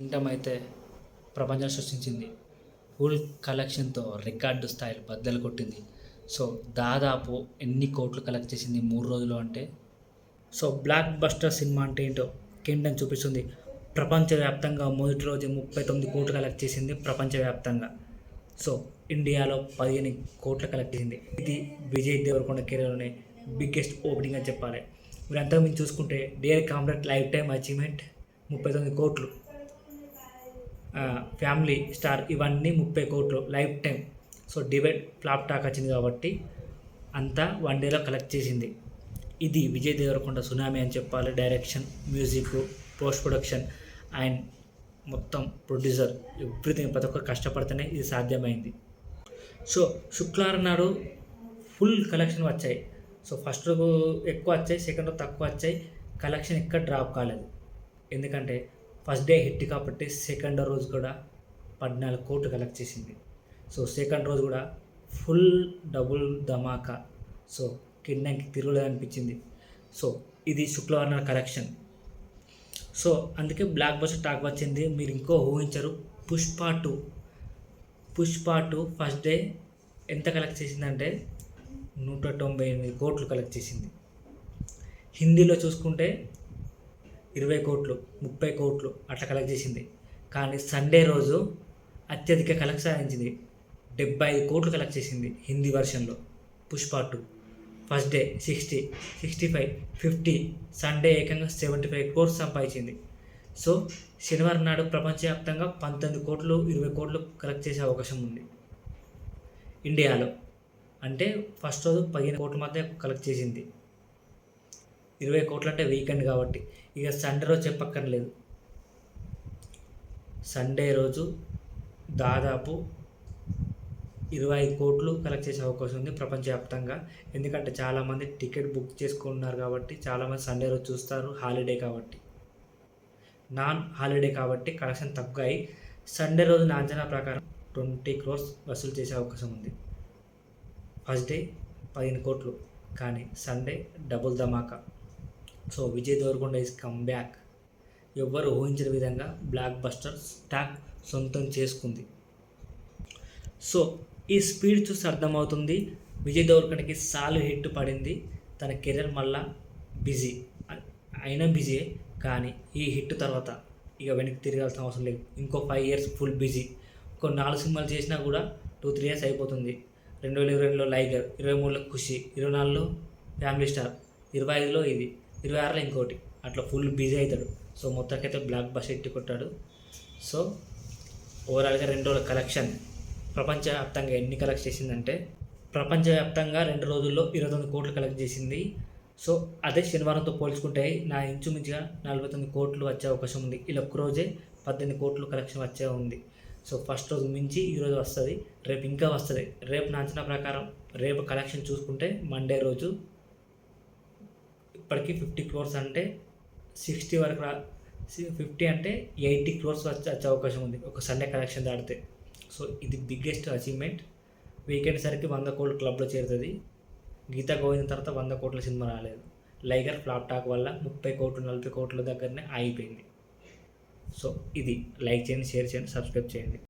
Kingdom అయితే ప్రపంచం సృష్టించింది. ఫుల్ కలెక్షన్తో రికార్డు స్థాయిలో బద్దలు కొట్టింది. సో దాదాపు ఎన్ని కోట్లు కలెక్ట్ చేసింది మూడు రోజులు అంటే? సో బ్లాక్ బస్టర్ సినిమా అంటే ఏంటో కింగ్డమ్ చూపిస్తుంది. ప్రపంచవ్యాప్తంగా మొదటి రోజు ముప్పై తొమ్మిది కోట్లు కలెక్ట్ చేసింది ప్రపంచవ్యాప్తంగా. సో ఇండియాలో పదిహేను కోట్లు కలెక్ట్ చేసింది. ఇది విజయ్ దేవరకొండ కెరీర్లోనే బిగ్గెస్ట్ ఓపెనింగ్ అని చెప్పాలి. మీరు అంతకుమించి చూసుకుంటే dear comrade lifetime achievement ముప్పై తొమ్మిది కోట్లు. ఫ్యామిలీ స్టార్ ఇవన్నీ ముప్పై కోట్లు lifetime. So divide flop talk వచ్చింది కాబట్టి అంతా వన్ డేలో కలెక్ట్ చేసింది. ఇది విజయ్ దేవరకొండ సునామీ అని చెప్పాలి direction music post production and మొత్తం ప్రొడ్యూసర్. ఎవ్రీథింగ్ ప్రతి ఒక్కరు కష్టపడితేనే ఇది సాధ్యమైంది. సో శుక్రవారం నాడు ఫుల్ కలెక్షన్ వచ్చాయి. సో ఫస్ట్ ఎక్కువ వచ్చాయి సెకండ్ తక్కువ వచ్చాయి. కలెక్షన్ ఎక్కడ డ్రాప్ కాలేదు. ఎందుకంటే ఫస్ట్ డే హిట్ కాబట్టి సెకండ్ రోజు కూడా పద్నాలుగు కోట్లు కలెక్ట్ చేసింది. సో సెకండ్ రోజు కూడా ఫుల్ డబుల్ ధమాకా. సో కిందకి తిరుగులేదు అనిపించింది. సో ఇది శుక్రవారం కలెక్షన్. సో అందుకే బ్లాక్ బస్టర్ టాక్ వచ్చింది. మీరు ఇంకో ఊహించరు. Pushpa two. Pushpa two first day ఎంత కలెక్ట్ చేసిందంటే నూట తొంభై ఎనిమిది కోట్లు కలెక్ట్ చేసింది. హిందీలో చూసుకుంటే ఇరవై కోట్లు ముప్పై కోట్లు అట్లా కలెక్ట్ చేసింది. కానీ సండే రోజు అత్యధిక కలెక్ట్ సాధించింది. డెబ్బై ఐదు కోట్లు కలెక్ట్ చేసింది Hindi వర్షన్లో Pushpa two first day sixty sixty five fifty Sunday ఏకంగా సెవెంటీ ఫైవ్ కోట్స్ సంపాదించింది. సో శనివారం నాడు ప్రపంచవ్యాప్తంగా పంతొమ్మిది కోట్లు ఇరవై కోట్లు కలెక్ట్ చేసే అవకాశం ఉంది. ఇండియాలో అంటే ఫస్ట్ రోజు పదిహేను కోట్ల మధ్య కలెక్ట్ చేసింది. ఇరవై కోట్లు అంటే వీకెండ్ కాబట్టి. ఇక సండే రోజు చెప్పక్కర్లేదు. సండే రోజు దాదాపు ఇరవై ఐదు కోట్లు కలెక్ట్ చేసే అవకాశం ఉంది ప్రపంచవ్యాప్తంగా. ఎందుకంటే చాలామంది టికెట్ బుక్ చేసుకున్నారు కాబట్టి చాలామంది సండే రోజు చూస్తారు హాలిడే కాబట్టి. నాన్ హాలిడే కాబట్టి కలెక్షన్ తగ్గాయి. సండే రోజు నా అంచనా ప్రకారం ట్వంటీ క్రోర్స్ వసూలు చేసే అవకాశం ఉంది. ఫస్ట్ డే పదిహేను కోట్లు. కానీ Sunday double Dhamaka. So Vijay Devarakonda is come back ఎవ్వరు ఊహించిన విధంగా బ్లాక్ బస్టర్ స్టాక్ సొంతం చేసుకుంది. సో ఈ స్పీడ్ చూసి అర్థమవుతుంది విజయ్ దేవరకొండకి సాలు హిట్ పడింది తన కెరీర్ మళ్ళా బిజీ అయినా బిజీ కానీ ఈ హిట్ తర్వాత ఇక వెనక్కి తిరగాల్సిన అవసరం లేదు. ఇంకో ఫైవ్ ఇయర్స్ ఫుల్ బిజీ ఒక నాలుగు సినిమాలు చేసినా కూడా టూ త్రీ ఇయర్స్ అయిపోతుంది. రెండు వేల ఇరవై రెండులో లైగర్ ఇరవై మూడులో ఖుషి ఇరవై నాలుగులో ఫ్యామిలీ స్టార్ ఇరవై ఐదులో ఇది. ఇరవై ఆరులో ఇంకోటి. అట్లా ఫుల్ బిజీ అవుతాడు. సో మొత్తానికైతే బ్లాక్ బస్ ఎట్టి కొట్టాడు. సో ఓవరాల్గా రెండు రోజుల కలెక్షన్. ప్రపంచవ్యాప్తంగా ఎన్ని కలెక్ట్ చేసిందంటే ప్రపంచవ్యాప్తంగా రెండు రోజుల్లో ఇరవై తొమ్మిది కోట్లు కలెక్ట్ చేసింది. సో అదే శనివారంతో పోల్చుకుంటే నా ఇంచుమించుగా నలభై తొమ్మిది కోట్లు వచ్చే అవకాశం ఉంది. ఇలా ఒక్క రోజే పద్దెనిమిది కోట్లు కలెక్షన్ వచ్చే ఉంది. సో ఫస్ట్ రోజు మించి ఈరోజు వస్తుంది. రేపు ఇంకా వస్తుంది. రేపు నా అంచనా ప్రకారం రేపు కలెక్షన్ చూసుకుంటే మండే రోజు ఇప్పటికీ ఫిఫ్టీ క్రోర్స్ అంటే సిక్స్టీ వరకు రా ఫిఫ్టీ అంటే ఎయిటీ క్రోర్స్ వచ్చే వచ్చే అవకాశం ఉంది. ఒక సండే కలెక్షన్ దాడితే సో ఇది బిగ్గెస్ట్ అచీవ్మెంట్. వీకెండ్ సరికి వంద కోట్ల క్లబ్లో చేరుతుంది. గీత గోవింద్ తర్వాత వంద కోట్ల సినిమా రాలేదు. లైగర్ ఫ్లాప్ టాక్ వల్ల ముప్పై కోట్లు నలభై కోట్ల దగ్గరనే ఆగిపోయింది. సో ఇది లైక్ చేయండి షేర్ చేయండి సబ్స్క్రైబ్ చేయండి.